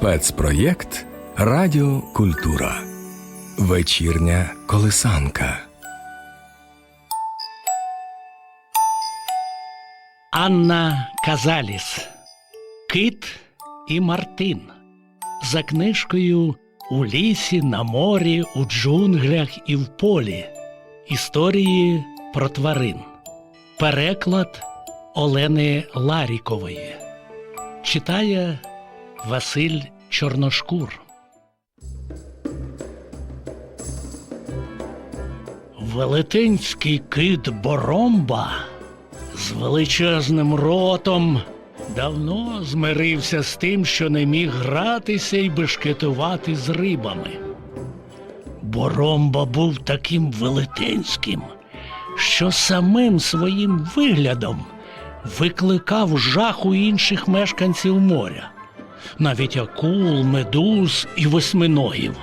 Спецпроєкт Радіо Культура. Вечірня колисанка. Анна Казаліс Кит і Мартин. За книжкою У лісі, на морі, у джунглях і в полі. Історії про тварин. Переклад Олени Ларікової. Читає Василь Чорношкур. Велетенський кит Боромба з величезним ротом давно змирився з тим, що не міг гратися і бешкетувати з рибами. Боромба був таким велетенським, що самим своїм виглядом викликав жах у інших мешканців моря, навіть акул, медуз і восьминогів.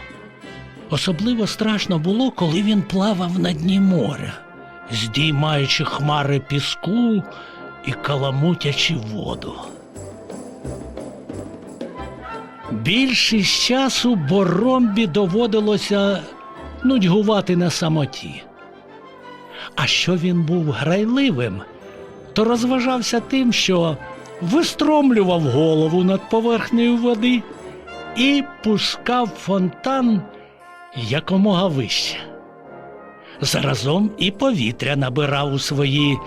Особливо страшно було, коли він плавав на дні моря, здіймаючи хмари піску і каламутячи воду. Більшість часу боромбі доводилося нудьгувати на самоті. А що він був грайливим, то розважався тим, що вистромлював голову над поверхнею води і пускав фонтан якомога вище. Заразом і повітря набирав у свої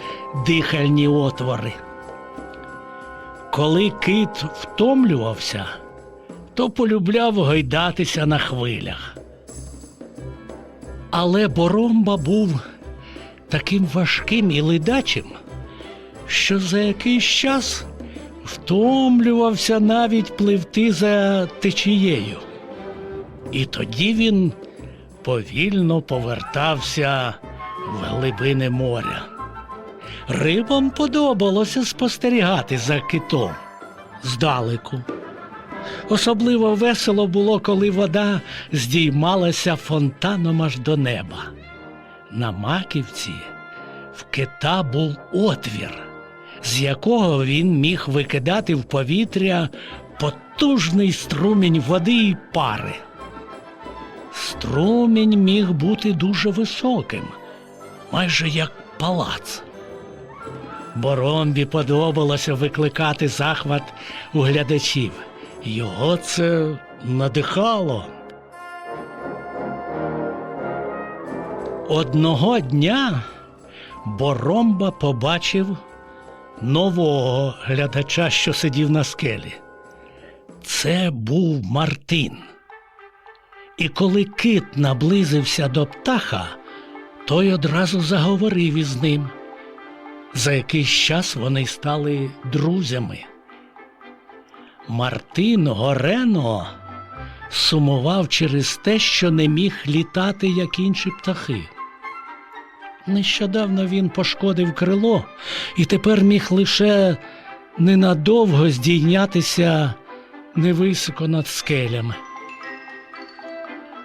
дихальні отвори. Коли кит втомлювався, то полюбляв гойдатися на хвилях. Але Боромба був таким важким і ледачим, що за якийсь час втомлювався навіть пливти за течією. І тоді він повільно повертався в глибини моря. Рибам подобалося спостерігати за китом здалеку. Особливо весело було, коли вода здіймалася фонтаном аж до неба. На маківці в кита був отвір, з якого він міг викидати в повітря потужний струмінь води і пари. Струмінь міг бути дуже високим, майже як палац. Боромбі подобалося викликати захват у глядачів. Його це надихало. Одного дня Боромба побачив нового глядача, що сидів на скелі. Це був Мартин. І коли кит наблизився до птаха, той одразу заговорив із ним. За якийсь час вони стали друзями. Мартин Горено сумував через те, що не міг літати, як інші птахи. Нещодавно він пошкодив крило і тепер міг лише ненадовго здійнятися невисоко над скелями.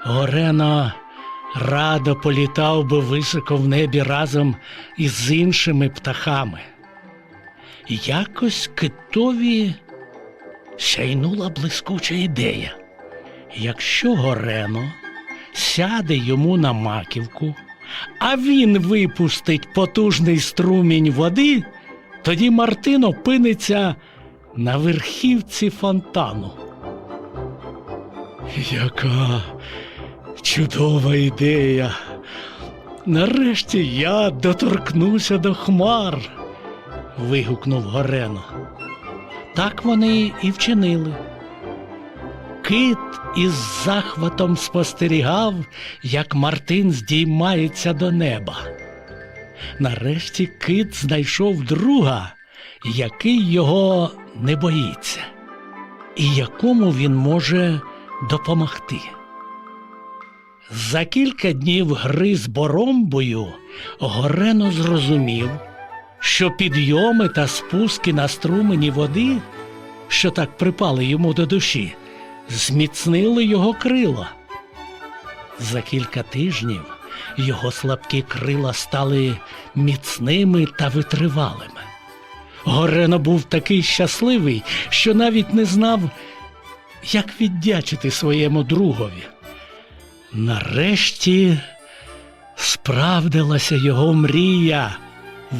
Горено радо політав би високо в небі разом із іншими птахами. Якось китові сяйнула блискуча ідея. Якщо Горено сяде йому на маківку, а він випустить потужний струмінь води, тоді Мартин опиниться на верхівці фонтану. Яка чудова ідея. Нарешті я доторкнуся до хмар. вигукнув Горено. Так вони і вчинили. Кит із захватом спостерігав, як Мартин здіймається до неба. Нарешті кит знайшов друга, який його не боїться, і якому він може допомогти. За кілька днів гри з боромбою Горено зрозумів, що підйоми та спуски на струмені води, що так припали йому до душі, зміцнили його крила. За кілька тижнів його слабкі крила стали міцними та витривалими. Горено був такий щасливий, що навіть не знав, як віддячити своєму другові. Нарешті справдилася його мрія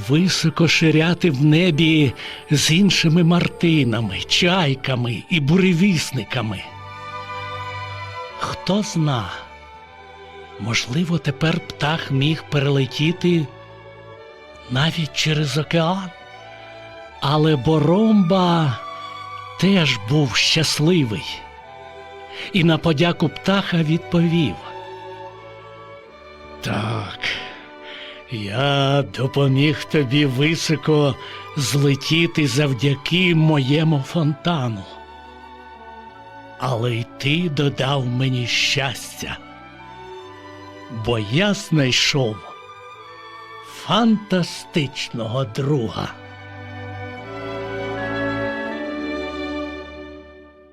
високо ширяти в небі з іншими мартинами, чайками і буревісниками. Хто зна, можливо, тепер птах міг перелетіти навіть через океан. Але Боромба теж був щасливий і на подяку птаха відповів. Так, я допоміг тобі високо злетіти завдяки моєму фонтану. Але й ти додав мені щастя, бо я знайшов фантастичного друга.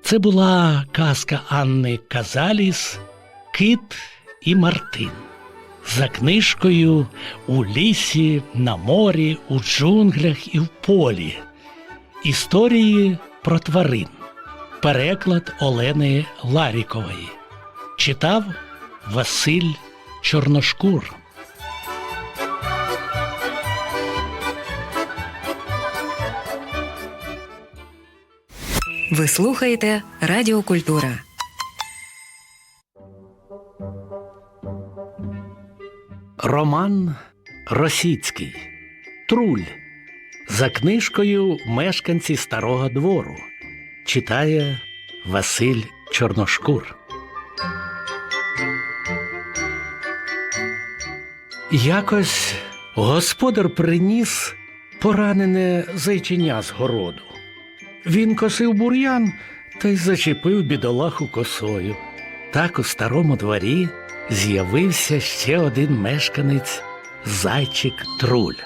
Це була казка Анни Казаліс Кит і Мартин. За книжкою у лісі, на морі, у джунглях і в полі. Історії про тварин. Переклад Олени Ларікової. Читав Василь Чорношкур. Ви слухаєте Радіо Культура. Роман Росіцький Труль. За книжкою Мешканці Старого двору. Читає Василь Чорношкур. Якось господар приніс поранене зайчиня з городу. Він косив бур'ян та й зачепив бідолаху косою. Так у старому дворі з'явився ще один мешканець зайчик Труль.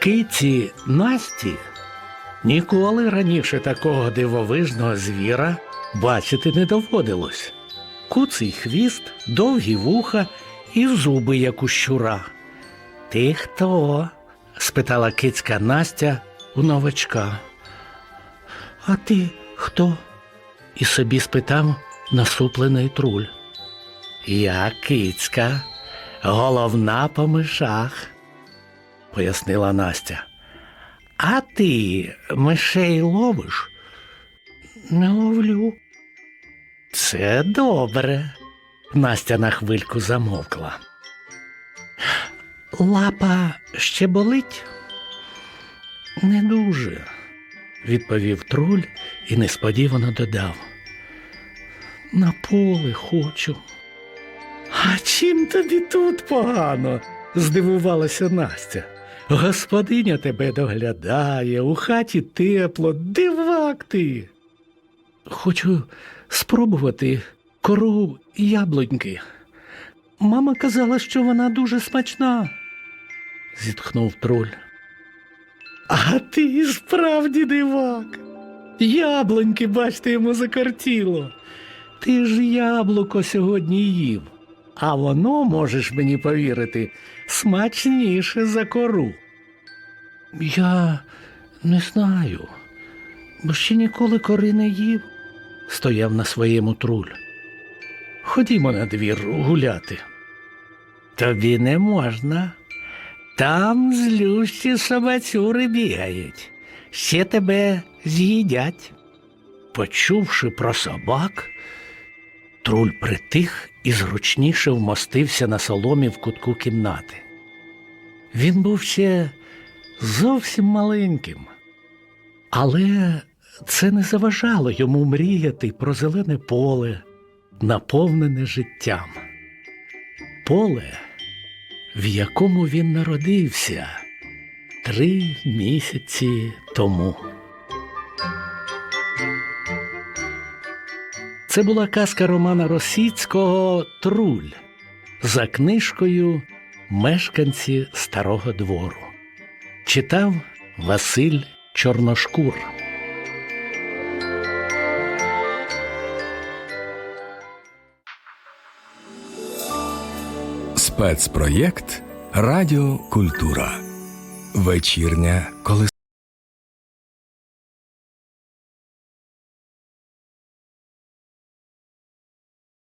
Киці Насті ніколи раніше такого дивовижного звіра бачити не доводилось. Куций хвіст, довгі вуха і зуби, як у щура. Ти хто? спитала кицька Настя у новачка. А ти хто? І собі спитав насуплений труль. Я кицька, головна по мишах, пояснила Настя. А ти мишей ловиш? Не ловлю. Це добре. Настя на хвильку замовкла. Лапа ще болить? Не дуже, відповів труль і несподівано додав. На поле хочу. А чим тобі тут погано? здивувалася Настя. Господиня тебе доглядає, у хаті тепло, дивак ти. Хочу спробувати кору яблуньки. Мама казала, що вона дуже смачна, зітхнув троль. А ти справді дивак. Яблуньки, бачте, йому закартіло. Ти ж яблуко сьогодні їв, а воно, можеш мені повірити, смачніше за кору. Я не знаю, бо ще ніколи кори не їв, стояв на своєму труль. Ходімо на двір гуляти. Тобі не можна. Там злющі собацюри бігають, ще тебе з'їдять. Почувши про собак, труль притих і зручніше вмостився на соломі в кутку кімнати. Він був ще зовсім маленьким, але це не заважало йому мріяти про зелене поле, наповнене життям. Поле, в якому він народився три місяці тому. Це була казка Романа Росіцького Труль за книжкою Мешканці Старого двору. Читав Василь Чорношкур. Спецпроєкт Радіокультура. Вечірня колисанка.